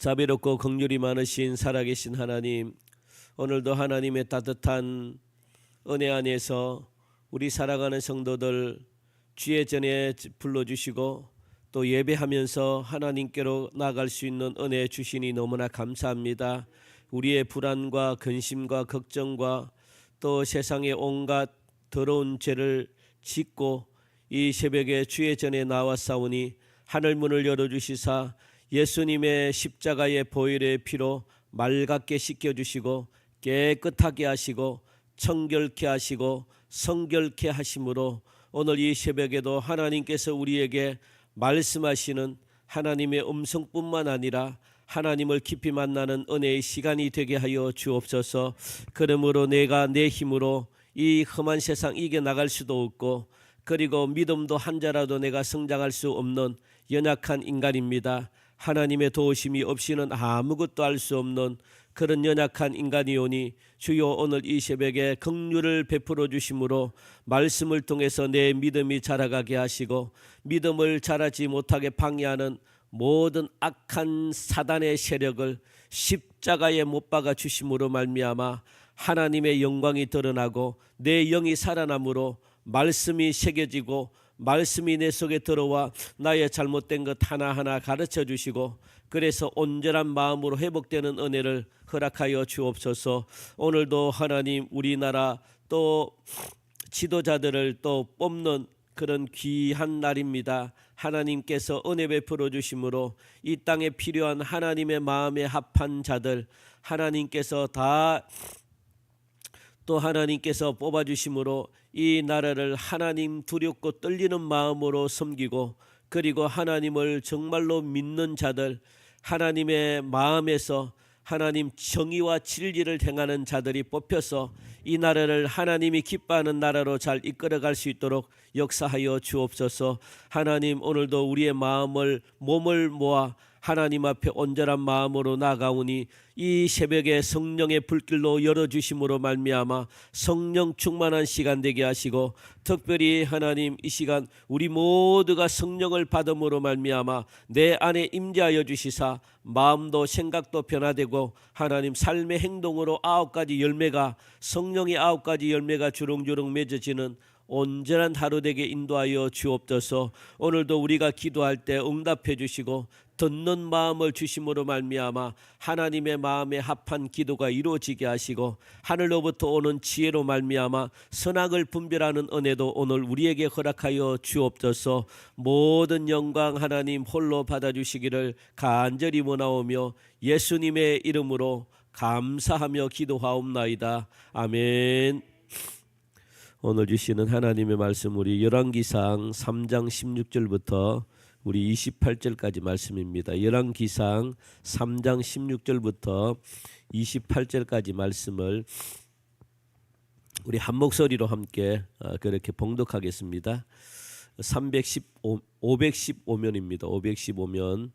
자비롭고 긍휼이 많으신 살아계신 하나님 오늘도 하나님의 따뜻한 은혜 안에서 우리 살아가는 성도들 주의 전에 불러주시고 또 예배하면서 하나님께로 나갈 수 있는 은혜 주시니 너무나 감사합니다. 우리의 불안과 근심과 걱정과 또 세상의 온갖 더러운 죄를 짓고 이 새벽에 주의 전에 나왔사오니 하늘 문을 열어주시사 예수님의 십자가의 보혈의 피로 맑게 씻겨 주시고 깨끗하게 하시고 청결케 하시고 성결케 하심으로 오늘 이 새벽에도 하나님께서 우리에게 말씀하시는 하나님의 음성뿐만 아니라 하나님을 깊이 만나는 은혜의 시간이 되게 하여 주옵소서. 그러므로 내가 내 힘으로 이 험한 세상 이겨 나갈 수도 없고 그리고 믿음도 한 자라도 내가 성장할 수 없는 연약한 인간입니다. 하나님의 도우심이 없이는 아무것도 할 수 없는 그런 연약한 인간이오니 주여 오늘 이 새벽에 긍휼을 베풀어 주심으로 말씀을 통해서 내 믿음이 자라가게 하시고 믿음을 자라지 못하게 방해하는 모든 악한 사단의 세력을 십자가에 못 박아 주심으로 말미암아 하나님의 영광이 드러나고 내 영이 살아남으로 말씀이 새겨지고 말씀이 내 속에 들어와 나의 잘못된 것 하나하나 가르쳐 주시고 그래서 온전한 마음으로 회복되는 은혜를 허락하여 주옵소서. 오늘도 하나님 우리나라 또 지도자들을 또 뽑는 그런 귀한 날입니다. 하나님께서 은혜 베풀어 주심으로 이 땅에 필요한 하나님의 마음에 합한 자들 하나님께서 다 또 하나님께서 뽑아 주심으로 이 나라를 하나님 두렵고 떨리는 마음으로 섬기고 그리고 하나님을 정말로 믿는 자들 하나님의 마음에서 하나님 정의와 진리를 행하는 자들이 뽑혀서 이 나라를 하나님이 기뻐하는 나라로 잘 이끌어갈 수 있도록 역사하여 주옵소서. 하나님 오늘도 우리의 마음을 몸을 모아 하나님 앞에 온전한 마음으로 나가오니 이 새벽에 성령의 불길로 열어 주심으로 말미암아 성령 충만한 시간 되게 하시고 특별히 하나님 이 시간 우리 모두가 성령을 받음으로 말미암아 내 안에 임재하여 주시사 마음도 생각도 변화되고 하나님 삶의 행동으로 아홉 가지 열매가 성령의 아홉 가지 열매가 주렁주렁 맺어지는 온전한 하루 되게 인도하여 주옵소서. 오늘도 우리가 기도할 때 응답해 주시고 듣는 마음을 주심으로 말미암아 하나님의 마음에 합한 기도가 이루어지게 하시고 하늘로부터 오는 지혜로 말미암아 선악을 분별하는 은혜도 오늘 우리에게 허락하여 주옵소서. 모든 영광 하나님 홀로 받아 주시기를 간절히 원하오며 예수님의 이름으로 감사하며 기도하옵나이다. 아멘. 오늘 주시는 하나님의 말씀 우리 열왕기상 3장 16절부터 우리 28절까지 말씀입니다. 열왕기상 3장 16절부터 28절까지 말씀을 우리 한 목소리로 함께 어, 그렇게 봉독하겠습니다. 315 515면입니다. 515면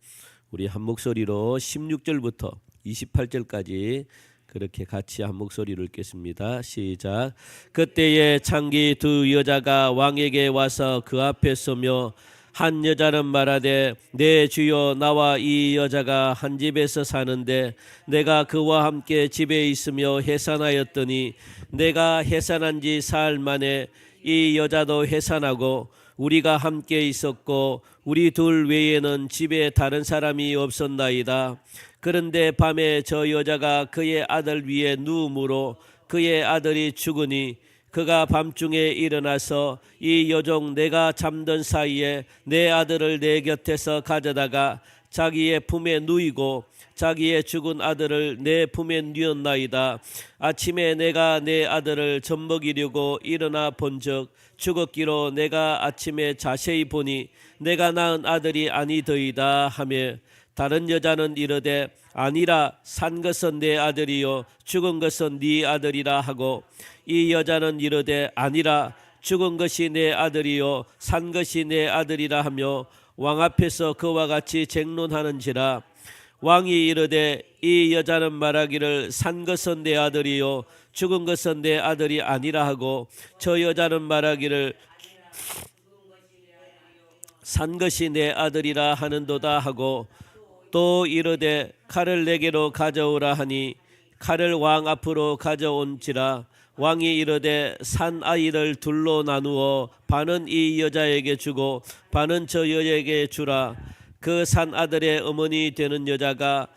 우리 한 목소리로 16절부터 28절까지 그렇게 같이 한 목소리로 읽겠습니다. 시작. 그때에 창기 두 여자가 왕에게 와서 그 앞에 서며 한 여자는 말하되 내 주여 나와 이 여자가 한 집에서 사는데 내가 그와 함께 집에 있으며 해산하였더니 내가 해산한 지 사흘 만에 이 여자도 해산하고 우리가 함께 있었고 우리 둘 외에는 집에 다른 사람이 없었나이다. 그런데 밤에 저 여자가 그의 아들 위에 누움으로 그의 아들이 죽으니 그가 밤중에 일어나서 이 여종 내가 잠든 사이에 내 아들을 내 곁에서 가져다가 자기의 품에 누이고 자기의 죽은 아들을 내 품에 누었나이다. 아침에 내가 내 아들을 젖먹이려고 일어나 본즉 죽었기로 내가 아침에 자세히 보니 내가 낳은 아들이 아니더이다 하며 다른 여자는 이르되 아니라 산 것은 내 아들이요 죽은 것은 네 아들이라 하고 이 여자는 이르되 아니라 죽은 것이 내 아들이요 산 것이 내 아들이라 하며 왕 앞에서 그와 같이 쟁론하는지라. 왕이 이르되 이 여자는 말하기를 산 것은 내 아들이요 죽은 것은 내 아들이 아니라 하고 저 여자는 말하기를 산 것이 내 아들이라 하는도다 하고 또 이르되 칼을 내게로 가져오라 하니 칼을 왕 앞으로 가져온지라 왕이 이르되 산 아이를 둘로 나누어 반은 이 여자에게 주고 반은 저 여자에게 주라. 그 산 아들의 어머니 되는 여자가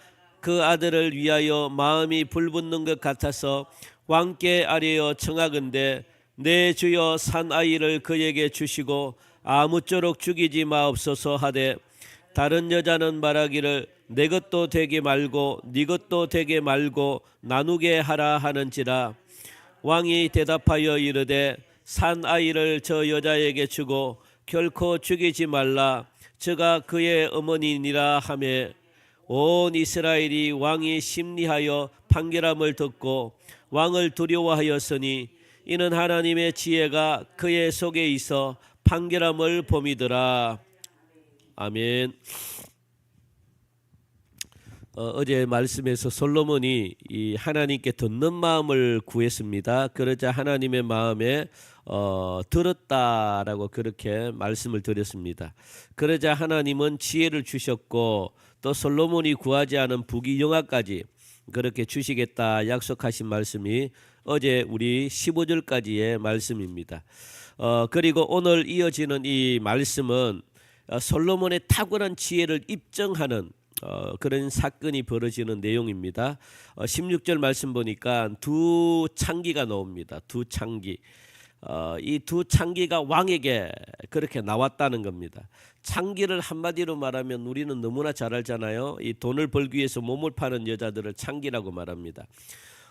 그 아들을 위하여 마음이 불붙는 것 같아서 왕께 아뢰어 청하건대 내 주여 산 아이를 그에게 주시고 아무쪼록 죽이지 마옵소서 하되 다른 여자는 말하기를 내 것도 되게 말고 네 것도 되게 말고 나누게 하라 하는지라. 왕이 대답하여 이르되 산 아이를 저 여자에게 주고 결코 죽이지 말라. 저가 그의 어머니니라 하매 온 이스라엘이 왕이 심리하여 판결함을 듣고 왕을 두려워하였으니 이는 하나님의 지혜가 그의 속에 있어 판결함을 봄이더라 아멘. 어, 제 말씀에서 솔로몬이 이 하나님께 듣는 마음을 구했습니다. 그러자 하나님의 마음에 어, 들었다라고 그렇게 말씀을 드렸습니다. 그러자 하나님은 지혜를 주셨고 또 솔로몬이 구하지 않은 부귀 영화까지 그렇게 주시겠다 약속하신 말씀이 어제 우리 15절까지의 말씀입니다. 어, 그리고 오늘 이어지는 이 말씀은 어, 솔로몬의 탁월한 지혜를 입증하는 어, 그런 사건이 벌어지는 내용입니다. 어, 16절 말씀 보니까 두 창기가 나옵니다. 두 창기. 어, 이두 창기가 왕에게 그렇게 나왔다는 겁니다. 창기를 한마디로 말하면 우리는 너무나 잘 알잖아요. 이 돈을 벌기 위해서 몸을 파는 여자들을 창기라고 말합니다.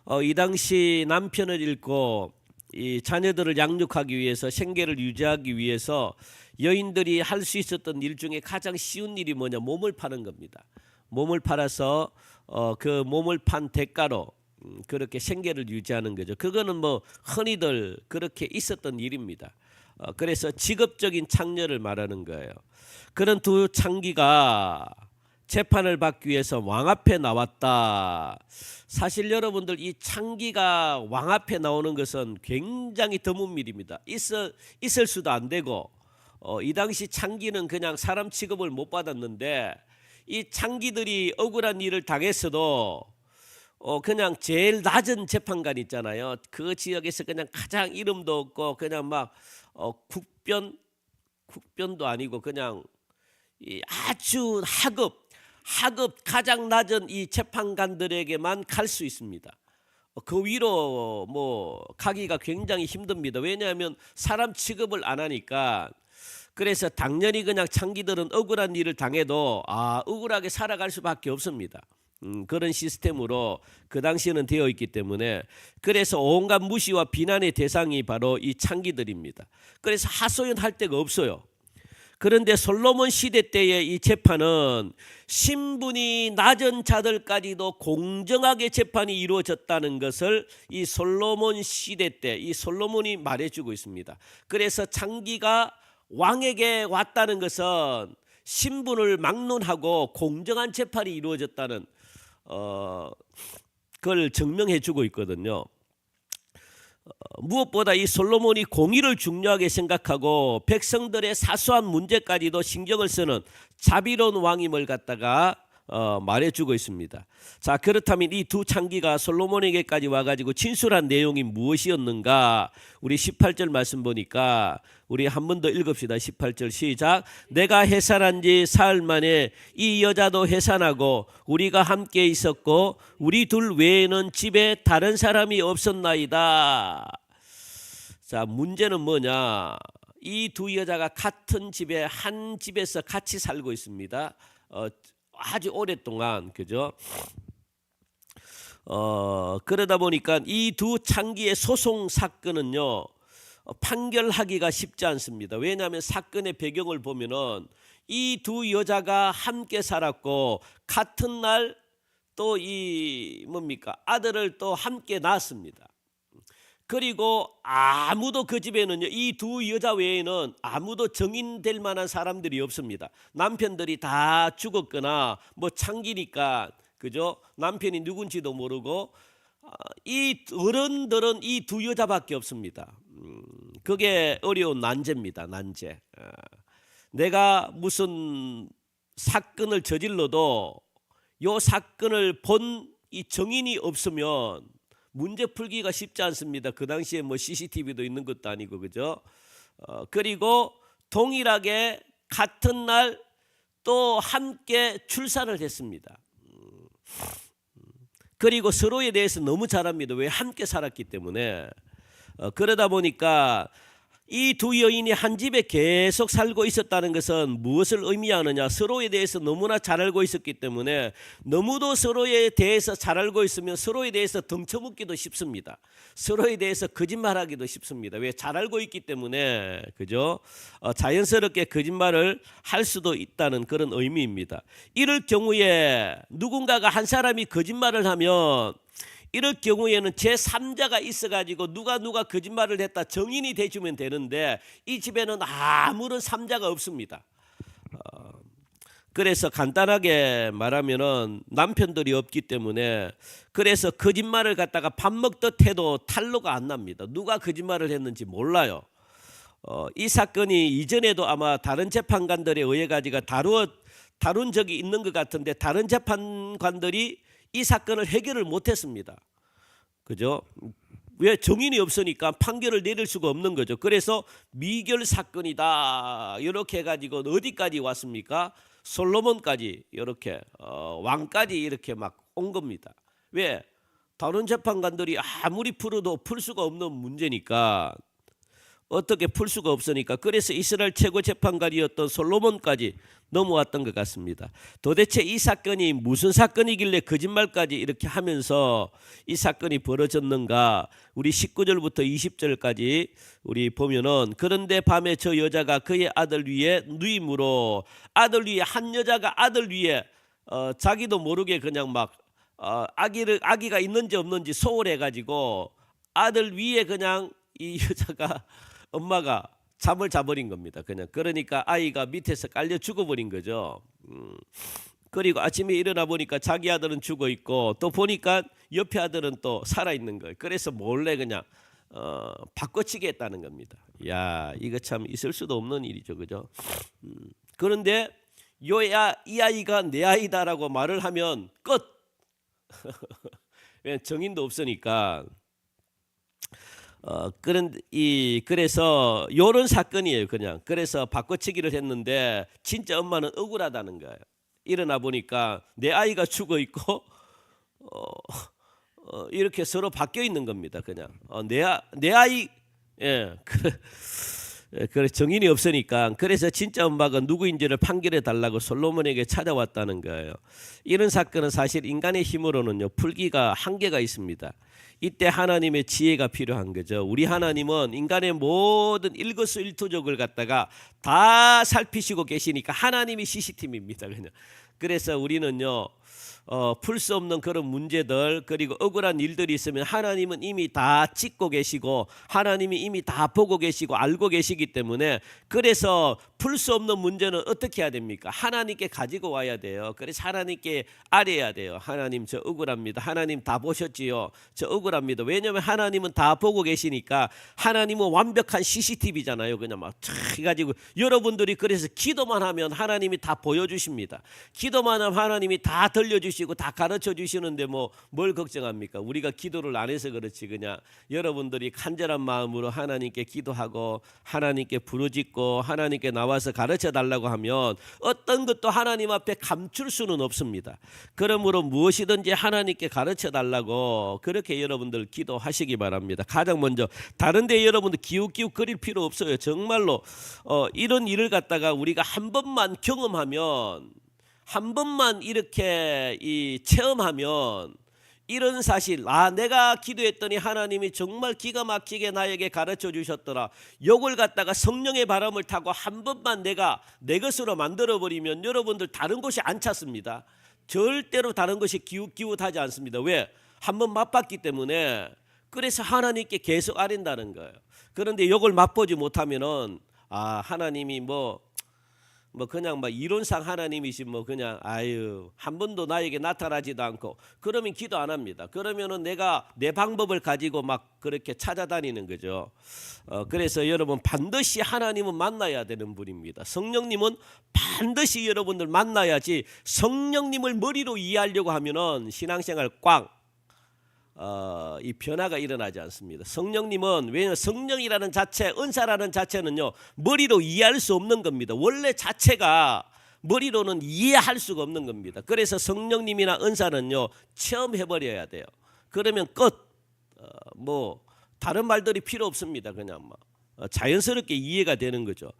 어, 이 당시 남편을 잃고 이 자녀들을 양육하기 위해서 생계를 유지하기 위해서 여인들이 할 수 있었던 일 중에 가장 쉬운 일이 뭐냐 몸을 파는 겁니다. 몸을 팔아서 어, 그 몸을 판 대가로 음, 그렇게 생계를 유지하는 거죠. 그거는 뭐 흔히들 그렇게 있었던 일입니다. 어, 그래서 직업적인 창녀를 말하는 거예요. 그런 두 창기가 재판을 받기 위해서 왕 앞에 나왔다. 사실 여러분들 이 창기가 왕 앞에 나오는 것은 굉장히 드문 일입니다. 있어 있을 수도 안 되고 어, 이 당시 창기는 그냥 사람 취급을 못 받았는데 이 창기들이 억울한 일을 당했어도 어 그냥 제일 낮은 재판관 있잖아요. 그 지역에서 그냥 가장 이름도 없고 그냥 막 어, 국변 국변도 아니고 그냥 이 아주 하급 하급 가장 낮은 이 재판관들에게만 갈 수 있습니다. 어, 그 위로 뭐 가기가 굉장히 힘듭니다. 왜냐하면 사람 취급을 안 하니까 그래서 당연히 그냥 창기들은 억울한 일을 당해도 아 억울하게 살아갈 수밖에 없습니다. 음, 그런 시스템으로 그 당시에는 되어 있기 때문에 그래서 온갖 무시와 비난의 대상이 바로 이 창기들입니다. 그래서 하소연할 데가 없어요. 그런데 솔로몬 시대 때의 이 재판은 신분이 낮은 자들까지도 공정하게 재판이 이루어졌다는 것을 이 솔로몬 시대 때 이 솔로몬이 말해주고 있습니다. 그래서 창기가 왕에게 왔다는 것은 신분을 막론하고 공정한 재판이 이루어졌다는 어, 그걸 증명해 주고 있거든요. 어, 무엇보다 이 솔로몬이 공의를 중요하게 생각하고 백성들의 사소한 문제까지도 신경을 쓰는 자비로운 왕임을 갖다가 어, 말해주고 있습니다. 자 그렇다면 이 두 창기가 솔로몬에게까지 와가지고 진술한 내용이 무엇이었는가? 우리 18절 말씀 보니까 우리 한 번 더 읽읍시다. 18절 시작. 내가 해산한 지 사흘 만에 이 여자도 해산하고 우리가 함께 있었고 우리 둘 외에는 집에 다른 사람이 없었나이다. 자 문제는 뭐냐? 이 두 여자가 같은 집에 한 집에서 같이 살고 있습니다. 어, 아주 오랫동안 그죠? 어 그러다 보니까 이 두 창기의 소송 사건은요 어, 판결하기가 쉽지 않습니다. 왜냐하면 사건의 배경을 보면은 이 두 여자가 함께 살았고 같은 날 또 이 뭡니까 아들을 또 함께 낳았습니다. 그리고 아무도 그 집에는요 이 두 여자 외에는 아무도 정인될 만한 사람들이 없습니다. 남편들이 다 죽었거나 뭐 창기니까 그죠 남편이 누군지도 모르고 아, 이 어른들은 이 두 여자밖에 없습니다. 음, 그게 어려운 난제입니다. 난제. 아, 내가 무슨 사건을 저질러도 요 사건을 본 이 정인이 없으면 문제 풀기가 쉽지 않습니다. 그 당시에 뭐 CCTV도 있는 것도 아니고 그죠? 어, 그리고 동일하게 같은 날 또 함께 출산을 했습니다. 음, 그리고 서로에 대해서 너무 잘 압니다. 왜 함께 살았기 때문에 어, 그러다 보니까 이 두 여인이 한 집에 계속 살고 있었다는 것은 무엇을 의미하느냐? 서로에 대해서 너무나 잘 알고 있었기 때문에 너무도 서로에 대해서 잘 알고 있으면 서로에 대해서 덩쳐먹기도 쉽습니다. 서로에 대해서 거짓말하기도 쉽습니다. 왜 잘 알고 있기 때문에 그죠? 어, 자연스럽게 거짓말을 할 수도 있다는 그런 의미입니다. 이럴 경우에 누군가가 한 사람이 거짓말을 하면 이럴 경우에는 제 3자가 있어가지고 누가 누가 거짓말을 했다 정인이 돼주면 되는데 이 집에는 아무런 3자가 없습니다. 어, 그래서 간단하게 말하면은 남편들이 없기 때문에 그래서 거짓말을 갖다가 밥 먹듯 해도 탄로가 안 납니다. 누가 거짓말을 했는지 몰라요. 어, 이 사건이 이전에도 아마 다른 재판관들에 의해 가지고 다루어 다룬 적이 있는 것 같은데 다른 재판관들이 이 사건을 해결을 못했습니다. 그죠? 왜 정인이 없으니까 판결을 내릴 수가 없는 거죠. 그래서 미결 사건이다 이렇게 해가지고 어디까지 왔습니까? 솔로몬까지 이렇게 어, 왕까지 이렇게 막 온 겁니다. 왜? 다른 재판관들이 아무리 풀어도 풀 수가 없는 문제니까 어떻게 풀 수가 없으니까 그래서 이스라엘 최고 재판관이었던 솔로몬까지 넘어왔던 것 같습니다. 도대체 이 사건이 무슨 사건이길래 거짓말까지 이렇게 하면서 이 사건이 벌어졌는가? 우리 19절부터 20절까지 우리 보면은 그런데 밤에 저 여자가 그의 아들 위에 누임으로 아들 위에 한 여자가 아들 위에 어, 자기도 모르게 그냥 막 어, 아기를 아기가 있는지 없는지 소홀해 가지고 아들 위에 그냥 이 여자가 엄마가 잠을 자버린 겁니다. 그냥 그러니까 아이가 밑에서 깔려 죽어버린 거죠. 음. 그리고 아침에 일어나 보니까 자기 아들은 죽어 있고 또 보니까 옆에 아들은 또 살아 있는 거예요. 그래서 몰래 그냥 어, 바꿔치기 했다는 겁니다. 야 이거 참 있을 수도 없는 일이죠, 그죠? 음. 그런데 요야 이 아이가 내 아이다라고 말을 하면 끝. 왜 정인도 없으니까. 어 그런 이 그래서 요런 사건이에요 그냥 그래서 바꿔치기를 했는데 진짜 엄마는 억울하다는 거예요 일어나 보니까 내 아이가 죽어 있고 어, 어 이렇게 서로 바뀌어 있는 겁니다 그냥 어, 내, 아, 내 아이 예 그, 예, 그래 정인이 없으니까 그래서 진짜 엄마가 누구인지를 판결해 달라고 솔로몬에게 찾아왔다는 거예요. 이런 사건은 사실 인간의 힘으로는요 풀기가 한계가 있습니다. 이때 하나님의 지혜가 필요한 거죠. 우리 하나님은 인간의 모든 일거수일투족을 갖다가 다 살피시고 계시니까 하나님이 CCTV입니다. 그냥 그래서 우리는요. 어, 풀 수 없는 그런 문제들 그리고 억울한 일들이 있으면 하나님은 이미 다 찍고 계시고 하나님이 이미 다 보고 계시고 알고 계시기 때문에 그래서 풀 수 없는 문제는 어떻게 해야 됩니까? 하나님께 가지고 와야 돼요. 그래서 하나님께 아뢰야 돼요. 하나님 저 억울합니다. 하나님 다 보셨지요. 저 억울합니다. 왜냐하면 하나님은 다 보고 계시니까 하나님은 완벽한 CCTV잖아요. 그냥 막 해가지고 여러분들이 그래서 기도만 하면 하나님이 다 보여주십니다. 기도만 하면 하나님이 다들 려주시. 주시고 다 가르쳐 주시는데 뭐 뭘 걱정합니까? 우리가 기도를 안 해서 그렇지 그냥 여러분들이 간절한 마음으로 하나님께 기도하고 하나님께 부르짖고 하나님께 나와서 가르쳐 달라고 하면 어떤 것도 하나님 앞에 감출 수는 없습니다. 그러므로 무엇이든지 하나님께 가르쳐 달라고 그렇게 여러분들 기도하시기 바랍니다. 가장 먼저 다른데 여러분들 기웃기웃 거릴 필요 없어요. 정말로 어, 이런 일을 갖다가 우리가 한 번만 경험하면 한 번만 이렇게 이 체험하면 이런 사실 아 내가 기도했더니 하나님이 정말 기가 막히게 나에게 가르쳐 주셨더라. 욕을 갖다가 성령의 바람을 타고 한 번만 내가 내 것으로 만들어 버리면 여러분들 다른 곳이 안 찾습니다. 절대로 다른 것이 기웃기웃하지 않습니다. 왜? 한 번 맛봤기 때문에. 그래서 하나님께 계속 아린다는 거예요. 그런데 욕을 맛보지 못하면은 아 하나님이 뭐 뭐 그냥 뭐 이론상 하나님이시 뭐 그냥 아유 한 번도 나에게 나타나지도 않고 그러면 기도 안 합니다. 그러면은 내가 내 방법을 가지고 막 그렇게 찾아다니는 거죠. 어 그래서 여러분 반드시 하나님은 만나야 되는 분입니다. 성령님은 반드시 여러분들 만나야지 성령님을 머리로 이해하려고 하면은 신앙생활 꽝 어, 이 변화가 일어나지 않습니다. 성령님은 왜냐하면 성령이라는 자체, 은사라는 자체는요 머리로 이해할 수 없는 겁니다. 원래 자체가 머리로는 이해할 수가 없는 겁니다. 그래서 성령님이나 은사는요 체험 해 버려야 돼요. 그러면 끝. 어, 뭐 다른 말들이 필요 없습니다. 그냥 뭐 어, 자연스럽게 이해가 되는 거죠.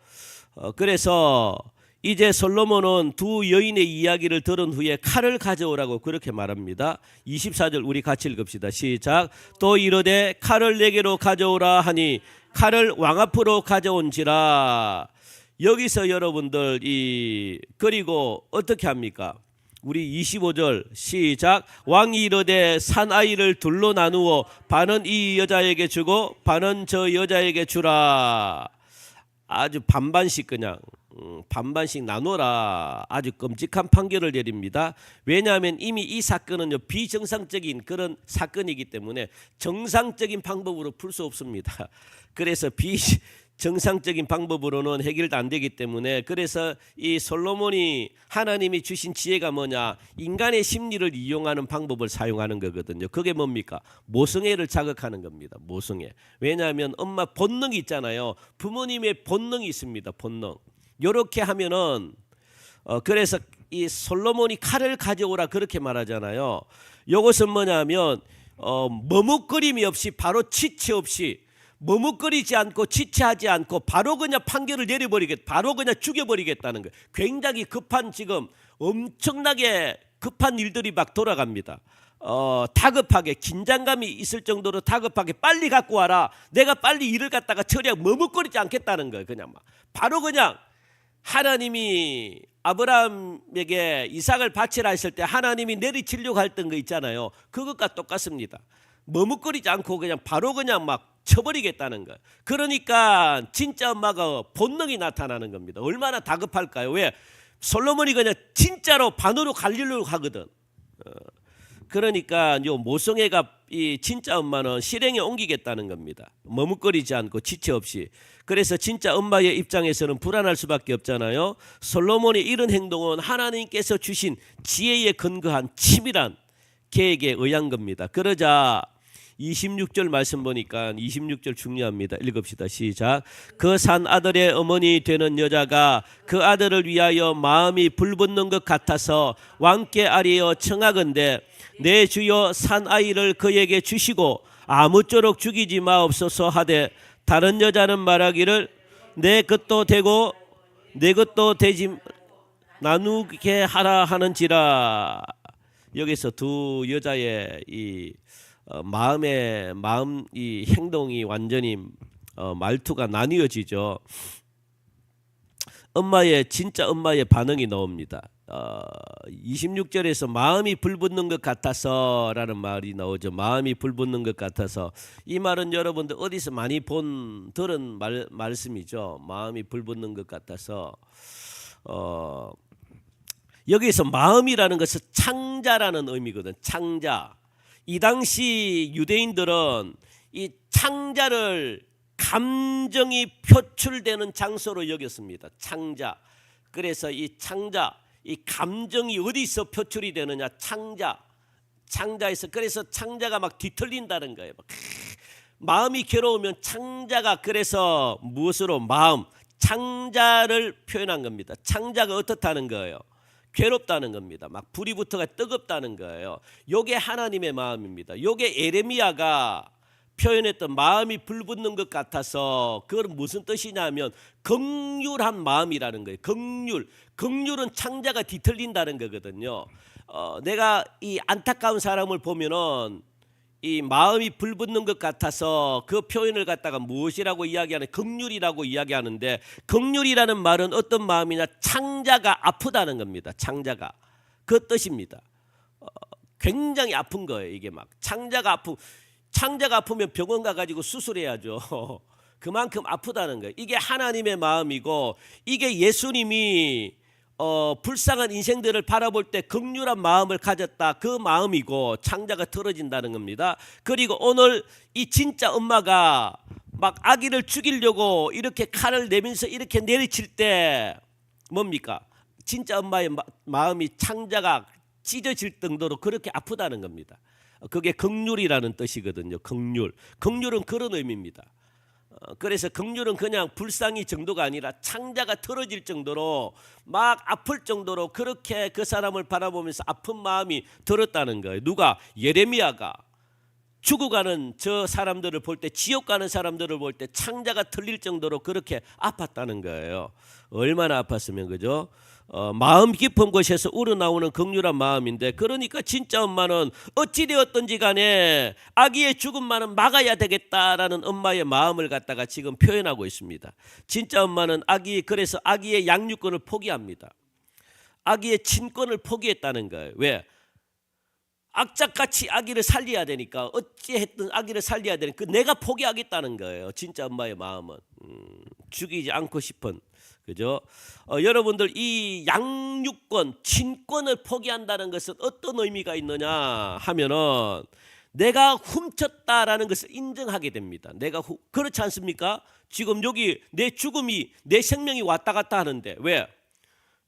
어, 그래서 이제 솔로몬은 두 여인의 이야기를 들은 후에 칼을 가져오라고 그렇게 말합니다. 24절 우리 같이 읽읍시다. 시작. 또 이르되 칼을 내게로 가져오라 하니 칼을 왕 앞으로 가져온지라. 여기서 여러분들 이 그리고 어떻게 합니까? 우리 25절 시작 왕이 이르되 산 아이를 둘로 나누어 반은 이 여자에게 주고 반은 저 여자에게 주라. 아주 반반씩 그냥 음, 반반씩 나눠라 아주 끔찍한 판결을 내립니다. 왜냐하면 이미 이 사건은요 비정상적인 그런 사건이기 때문에 정상적인 방법으로 풀 수 없습니다. 그래서 비 정상적인 방법으로는 해결도 안 되기 때문에 그래서 이 솔로몬이 하나님이 주신 지혜가 뭐냐 인간의 심리를 이용하는 방법을 사용하는 거거든요. 그게 뭡니까 모성애를 자극하는 겁니다. 모성애. 왜냐하면 엄마 본능이 있잖아요. 부모님의 본능이 있습니다. 본능. 요렇게 하면은 어 그래서 이 솔로몬이 칼을 가져오라 그렇게 말하잖아요. 요것은 뭐냐면 어 머뭇거림이 없이 바로 지체 없이 머뭇거리지 않고 지체하지 않고 바로 그냥 판결을 내려버리겠 바로 그냥 죽여버리겠다는 거예요. 굉장히 급한 지금 엄청나게 급한 일들이 막 돌아갑니다. 어, 다급하게 긴장감이 있을 정도로 다급하게 빨리 갖고 와라. 내가 빨리 일을 갖다가 처리하고 머뭇거리지 않겠다는 거예요. 그냥 막 바로 그냥 하나님이 아브라함에게 이삭을 바치라 했을 때 하나님이 내리치려고 했던 거 있잖아요. 그것과 똑같습니다. 머뭇거리지 않고 그냥 바로 그냥 막 쳐버리겠다는 거예요. 그러니까 진짜 엄마가 본능이 나타나는 겁니다. 얼마나 다급할까요? 왜? 솔로몬이 그냥 진짜로 반으로 갈리려고 하거든. 어, 그러니까 요 모성애가 이 진짜 엄마는 실행에 옮기겠다는 겁니다. 머뭇거리지 않고 지체 없이. 그래서 진짜 엄마의 입장에서는 불안할 수밖에 없잖아요. 솔로몬의 이런 행동은 하나님께서 주신 지혜에 근거한 치밀한 계획에 의한 겁니다. 그러자 26절 말씀 보니까 26절 중요합니다. 읽읍시다. 시작. 그 산 아들의 어머니 되는 여자가 그 아들을 위하여 마음이 불붙는 것 같아서 왕께 아리어 청하건대 내 주여 산 아이를 그에게 주시고 아무쪼록 죽이지 마옵소서 하되 다른 여자는 말하기를 내 것도 되고 내 것도 되지 나누게 하라 하는지라 여기서 두 여자의 이 어, 마음의 마음 이 행동이 완전히 어, 말투가 나뉘어지죠. 엄마의 진짜 엄마의 반응이 나옵니다. 어, 26절에서 마음이 불붙는 것 같아서라는 말이 나오죠. 마음이 불붙는 것 같아서 이 말은 여러분들 어디서 많이 본 들은 말, 말씀이죠. 마음이 불붙는 것 같아서 어, 여기서 마음이라는 것은 창자라는 의미거든. 창자. 이 당시 유대인들은 이 창자를 감정이 표출되는 장소로 여겼습니다. 창자. 그래서 이 창자, 이 감정이 어디서 표출이 되느냐? 창자. 창자에서 그래서 창자가 막 뒤틀린다는 거예요. 막 마음이 괴로우면 창자가 그래서 무엇으로 마음 창자를 표현한 겁니다. 창자가 어떻다는 거예요? 괴롭다는 겁니다. 막 불이 붙어가 뜨겁다는 거예요. 요게 하나님의 마음입니다. 요게 에레미야가 표현했던 마음이 불붙는 것 같아서 그건 무슨 뜻이냐면 극률한 마음이라는 거예요. 극률. 극률은 창자가 뒤틀린다는 거거든요. 어, 내가 이 안타까운 사람을 보면은 이 마음이 불붙는 것 같아서 그 표현을 갖다가 무엇이라고 이야기하는 극률이라고 이야기하는데 극률이라는 말은 어떤 마음이냐 창자가 아프다는 겁니다. 창자가 그 뜻입니다. 어, 굉장히 아픈 거예요. 이게 막 창자가 아프 창자가 아프면 병원 가 가지고 수술해야죠. 그만큼 아프다는 거예요. 이게 하나님의 마음이고 이게 예수님이 어, 불쌍한 인생들을 바라볼 때 극률한 마음을 가졌다 그 마음이고 창자가 틀어진다는 겁니다. 그리고 오늘 이 진짜 엄마가 막 아기를 죽이려고 이렇게 칼을 내면서 이렇게 내리칠 때 뭡니까? 진짜 엄마의 마, 마음이 창자가 찢어질 정도로 그렇게 아프다는 겁니다. 그게 극률이라는 뜻이거든요. 극률. 극률은 그런 의미입니다. 어, 그래서 극률은 그냥 불쌍히 정도가 아니라 창자가 틀어질 정도로 막 아플 정도로 그렇게 그 사람을 바라보면서 아픈 마음이 들었다는 거예요. 누가 예레미야가 죽어가는 저 사람들을 볼 때 지옥 가는 사람들을 볼 때 창자가 틀릴 정도로 그렇게 아팠다는 거예요. 얼마나 아팠으면 그죠? 어, 마음 깊은 곳에서 우러나오는 극률한 마음인데 그러니까 진짜 엄마는 어찌되었든지 간에 아기의 죽음만은 막아야 되겠다라는 엄마의 마음을 갖다가 지금 표현하고 있습니다. 진짜 엄마는 아기 그래서 아기의 양육권을 포기합니다. 아기의 친권을 포기했다는 거예요. 왜? 악착같이 아기를 살려야 되니까 어찌했든 아기를 살려야 되니까 그 내가 포기하겠다는 거예요. 진짜 엄마의 마음은 음, 죽이지 않고 싶은 그죠? 어, 여러분들 이 양육권, 친권을 포기한다는 것은 어떤 의미가 있느냐 하면은 내가 훔쳤다라는 것을 인정하게 됩니다. 내가 후, 그렇지 않습니까? 지금 여기 내 죽음이 내 생명이 왔다 갔다 하는데 왜?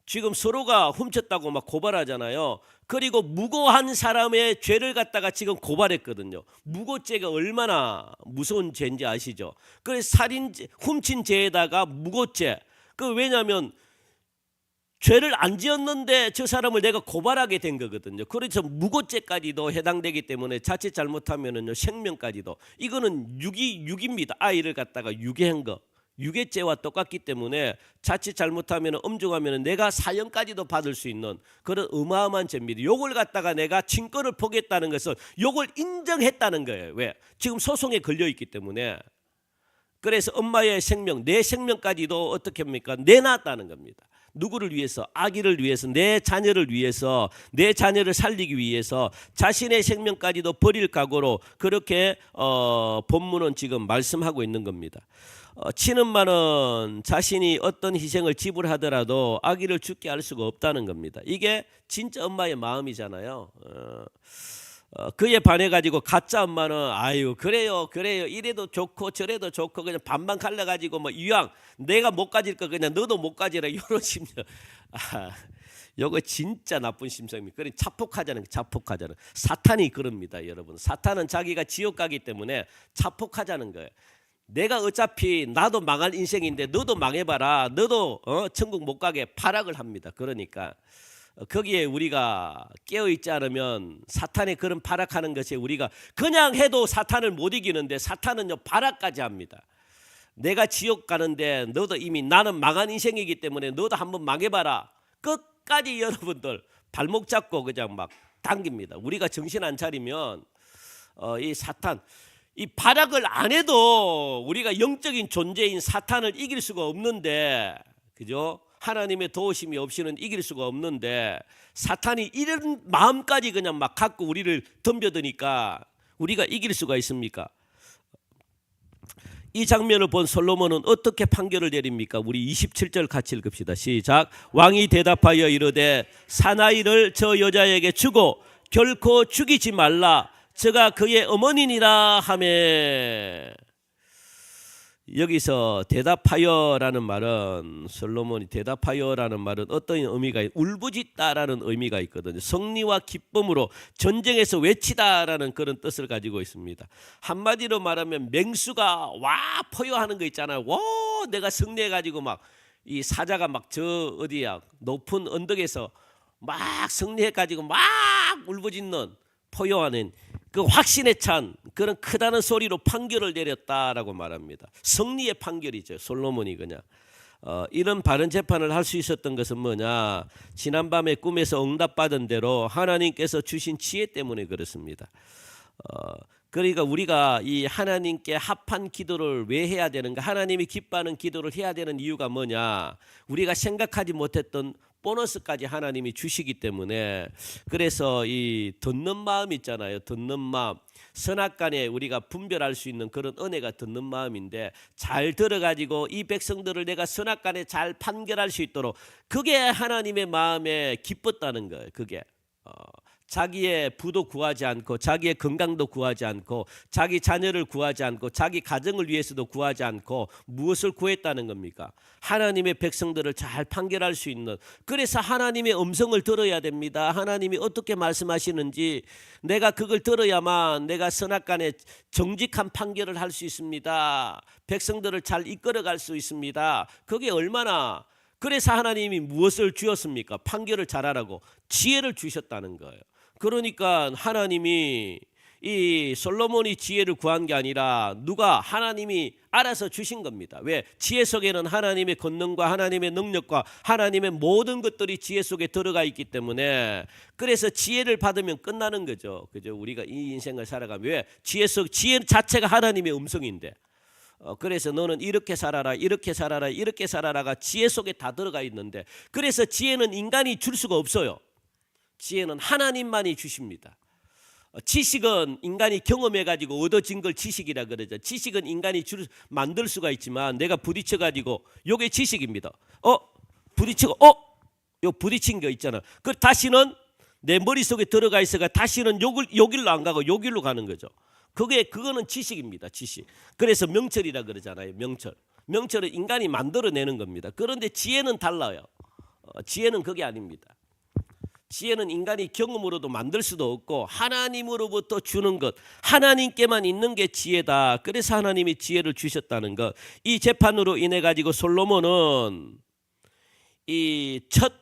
지금 서로가 훔쳤다고 막 고발하잖아요. 그리고 무고한 사람의 죄를 갖다가 지금 고발했거든요. 무고죄가 얼마나 무서운 죄인지 아시죠? 그래서 살인 훔친 죄에다가 무고죄. 그 왜냐하면 죄를 안 지었는데 저 사람을 내가 고발하게 된 거거든요. 그래서 무고죄까지도 해당되기 때문에 자칫 잘못하면은요 생명까지도 이거는 유기 유기입니다. 아이를 갖다가 유괴한 거. 유괴죄와 똑같기 때문에 자칫 잘못하면 엄중하면 내가 사형까지도 받을 수 있는 그런 어마어마한 죄입니다. 요걸 갖다가 내가 친권을 포기했다는 것은 요걸 인정했다는 거예요. 왜? 지금 소송에 걸려 있기 때문에 그래서 엄마의 생명, 내 생명까지도 어떻게 합니까? 내놨다는 겁니다. 누구를 위해서? 아기를 위해서, 내 자녀를 위해서, 내 자녀를 살리기 위해서 자신의 생명까지도 버릴 각오로 그렇게 어, 본문은 지금 말씀하고 있는 겁니다. 어, 친엄마는 자신이 어떤 희생을 지불하더라도 아기를 죽게 할 수가 없다는 겁니다. 이게 진짜 엄마의 마음이잖아요. 어, 어, 그에 반해 가지고 가짜 엄마는 아유 그래요 그래요 이래도 좋고 저래도 좋고 그냥 반반 갈라 가지고 뭐 이왕 내가 못 가질 거 그냥 너도 못 가지라 이런 심정 아, 요거 진짜 나쁜 심성입니다. 그런 자폭하자는 자폭하자는 사탄이 그럽니다, 여러분. 사탄은 자기가 지옥 가기 때문에 자폭하자는 거예요. 내가 어차피 나도 망할 인생인데 너도 망해봐라. 너도 어, 천국 못 가게 파락을 합니다. 그러니까 어, 거기에 우리가 깨어 있지 않으면 사탄의 그런 파락하는 것에 우리가 그냥 해도 사탄을 못 이기는데 사탄은요 파락까지 합니다. 내가 지옥 가는데 너도 이미 나는 망한 인생이기 때문에 너도 한번 망해봐라. 끝까지 여러분들 발목 잡고 그냥 막 당깁니다. 우리가 정신 안 차리면 어, 이 사탄 이 발악을 안 해도 우리가 영적인 존재인 사탄을 이길 수가 없는데 그죠? 하나님의 도우심이 없이는 이길 수가 없는데 사탄이 이런 마음까지 그냥 막 갖고 우리를 덤벼드니까 우리가 이길 수가 있습니까? 이 장면을 본 솔로몬은 어떻게 판결을 내립니까? 우리 27절 같이 읽읍시다. 시작. 왕이 대답하여 이르되 사나이를 저 여자에게 주고 결코 죽이지 말라. 저가 그의 어머니니라 하매 여기서 대답하여라는 말은 솔로몬이 대답하여라는 말은 어떤 의미가 있, 울부짖다라는 의미가 있거든요. 성리와 기쁨으로 전쟁에서 외치다라는 그런 뜻을 가지고 있습니다. 한마디로 말하면 맹수가 와 포효하는 거 있잖아요. 와 내가 승리해 가지고 막 이 사자가 막 저 어디야 높은 언덕에서 막 승리해 가지고 막 울부짖는 포효하는 그 확신에 찬 그런 크다는 소리로 판결을 내렸다라고 말합니다. 승리의 판결이죠. 솔로몬이 그냥 어, 이런 바른 재판을 할 수 있었던 것은 뭐냐? 지난밤에 꿈에서 응답받은 대로 하나님께서 주신 지혜 때문에 그렇습니다. 어, 그러니까 우리가 이 하나님께 합한 기도를 왜 해야 되는가? 하나님이 기뻐하는 기도를 해야 되는 이유가 뭐냐? 우리가 생각하지 못했던 보너스까지 하나님이 주시기 때문에 그래서 이 듣는 마음 있잖아요. 듣는 마음. 선악간에 우리가 분별할 수 있는 그런 은혜가 듣는 마음인데 잘 들어가지고 이 백성들을 내가 선악간에 잘 판결할 수 있도록 그게 하나님의 마음에 기뻤다는 거예요. 그게 어, 자기의 부도 구하지 않고 자기의 건강도 구하지 않고 자기 자녀를 구하지 않고 자기 가정을 위해서도 구하지 않고 무엇을 구했다는 겁니까? 하나님의 백성들을 잘 판결할 수 있는 그래서 하나님의 음성을 들어야 됩니다. 하나님이 어떻게 말씀하시는지 내가 그걸 들어야만 내가 선악간에 정직한 판결을 할 수 있습니다. 백성들을 잘 이끌어갈 수 있습니다. 그게 얼마나 그래서 하나님이 무엇을 주었습니까? 판결을 잘하라고 지혜를 주셨다는 거예요. 그러니까 하나님이 이 솔로몬이 지혜를 구한 게 아니라 누가 하나님이 알아서 주신 겁니다. 왜? 지혜 속에는 하나님의 권능과 하나님의 능력과 하나님의 모든 것들이 지혜 속에 들어가 있기 때문에 그래서 지혜를 받으면 끝나는 거죠. 그죠? 우리가 이 인생을 살아가면 왜? 지혜 속 지혜 자체가 하나님의 음성인데 어, 그래서 너는 이렇게 살아라, 이렇게 살아라, 이렇게 살아라가 지혜 속에 다 들어가 있는데 그래서 지혜는 인간이 줄 수가 없어요. 지혜는 하나님만이 주십니다. 어, 지식은 인간이 경험해 가지고 얻어진 걸 지식이라 그러죠. 지식은 인간이 줄 만들 수가 있지만 내가 부딪혀 가지고 요게 지식입니다. 어? 부딪히고 어? 요 부딪힌 거 있잖아. 그 다시는 내 머릿속에 들어가 있어가 다시는 요길 요길로 안 가고 요길로 가는 거죠. 그게 그거는 지식입니다. 지식. 그래서 명철이라 그러잖아요. 명철. 명철은 인간이 만들어내는 겁니다. 그런데 지혜는 달라요. 어, 지혜는 그게 아닙니다. 지혜는 인간이 경험으로도 만들 수도 없고 하나님으로부터 주는 것 하나님께만 있는 게 지혜다. 그래서 하나님이 지혜를 주셨다는 것. 이 재판으로 인해 가지고 솔로몬은 이 첫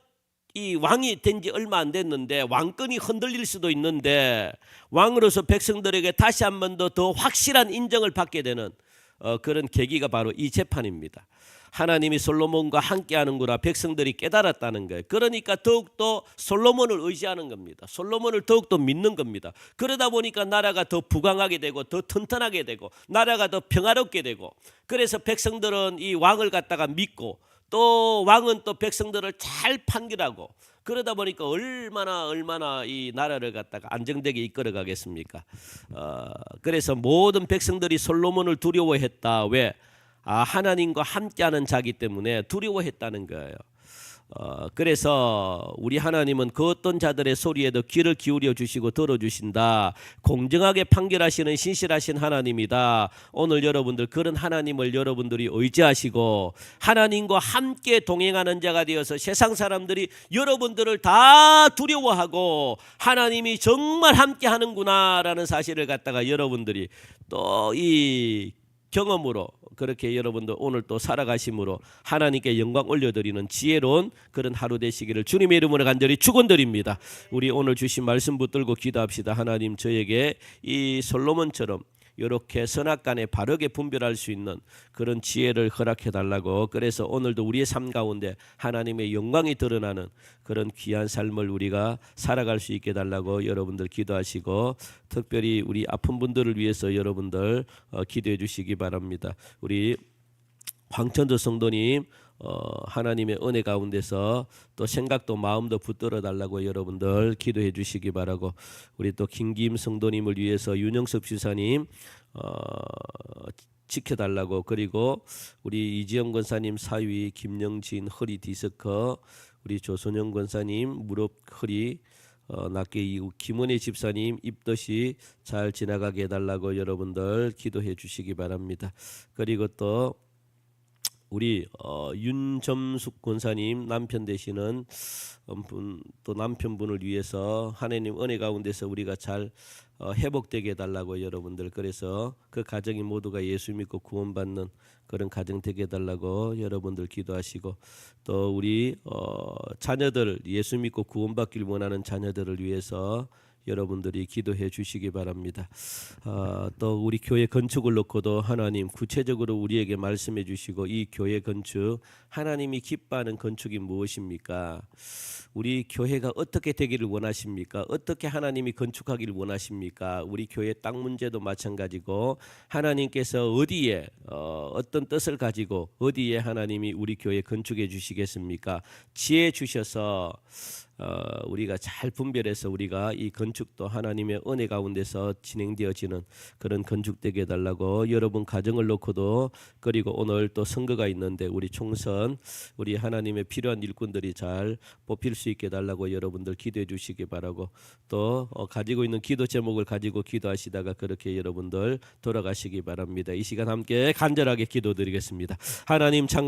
이 왕이 된 지 얼마 안 됐는데 왕권이 흔들릴 수도 있는데 왕으로서 백성들에게 다시 한 번 더더 확실한 인정을 받게 되는 어, 그런 계기가 바로 이 재판입니다. 하나님이 솔로몬과 함께하는구나 백성들이 깨달았다는 거예요. 그러니까 더욱더 솔로몬을 의지하는 겁니다. 솔로몬을 더욱더 믿는 겁니다. 그러다 보니까 나라가 더 부강하게 되고 더 튼튼하게 되고 나라가 더 평화롭게 되고 그래서 백성들은 이 왕을 갖다가 믿고 또 왕은 또 백성들을 잘 판결하고 그러다 보니까 얼마나 얼마나 이 나라를 갖다가 안정되게 이끌어 가겠습니까? 어, 그래서 모든 백성들이 솔로몬을 두려워했다. 왜? 아, 하나님과 함께하는 자기 때문에 두려워했다는 거예요. 어, 그래서 우리 하나님은 그 어떤 자들의 소리에도 귀를 기울여 주시고 들어 주신다. 공정하게 판결하시는 신실하신 하나님이다. 오늘 여러분들 그런 하나님을 여러분들이 의지하시고 하나님과 함께 동행하는 자가 되어서 세상 사람들이 여러분들을 다 두려워하고 하나님이 정말 함께 하는구나라는 사실을 갖다가 여러분들이 또 이 경험으로 그렇게 여러분들 오늘 또 살아가심으로 하나님께 영광 올려드리는 지혜로운 그런 하루 되시기를 주님의 이름으로 간절히 축원드립니다. 우리 오늘 주신 말씀 붙들고 기도합시다. 하나님 저에게 이 솔로몬처럼 이렇게 선악간에 바르게 분별할 수 있는 그런 지혜를 허락해 달라고 그래서 오늘도 우리의 삶 가운데 하나님의 영광이 드러나는 그런 귀한 삶을 우리가 살아갈 수 있게 달라고 여러분들 기도하시고 특별히 우리 아픈 분들을 위해서 여러분들 어, 기도해 주시기 바랍니다. 우리 황천도 성도님 어, 하나님의 은혜 가운데서 또 생각도 마음도 붙들어 달라고 여러분들 기도해 주시기 바라고 우리 또 김김 성도님을 위해서 윤영섭 지사님 어, 지켜달라고 그리고 우리 이지영 권사님 사위 김영진 허리 디스크 우리 조선영 권사님 무릎 허리 어, 낫게 이후 김원희 집사님 입덧이 잘 지나가게 해달라고 여러분들 기도해 주시기 바랍니다. 그리고 또 우리 어, 윤점숙 권사님 남편 되시는 음, 분, 또 남편분을 위해서 하나님 은혜 가운데서 우리가 잘 어, 회복되게 해달라고 여러분들 그래서 그 가정이 모두가 예수 믿고 구원받는 그런 가정 되게 해달라고 여러분들 기도하시고 또 우리 어, 자녀들 예수 믿고 구원받길 원하는 자녀들을 위해서 여러분들이 기도해 주시기 바랍니다. 아, 또 우리 교회 건축을 놓고도 하나님 구체적으로 우리에게 말씀해 주시고 이 교회 건축 하나님이 기뻐하는 건축이 무엇입니까? 우리 교회가 어떻게 되기를 원하십니까? 어떻게 하나님이 건축하기를 원하십니까? 우리 교회 땅 문제도 마찬가지고 하나님께서 어디에 어, 어떤 뜻을 가지고 어디에 하나님이 우리 교회 건축해 주시겠습니까? 지혜 주셔서 어, 우리가 잘 분별해서 우리가 이 건축도 하나님의 은혜 가운데서 진행되어지는 그런 건축 되게 해달라고 여러분 가정을 놓고도 그리고 오늘 또 선거가 있는데 우리 총선 우리 하나님의 필요한 일꾼들이 잘 뽑힐 수 있게 해달라고 여러분들 기도해 주시기 바라고 또 어, 가지고 있는 기도 제목을 가지고 기도하시다가 그렇게 여러분들 돌아가시기 바랍니다. 이 시간 함께 간절하게 기도드리겠습니다. 하나님 참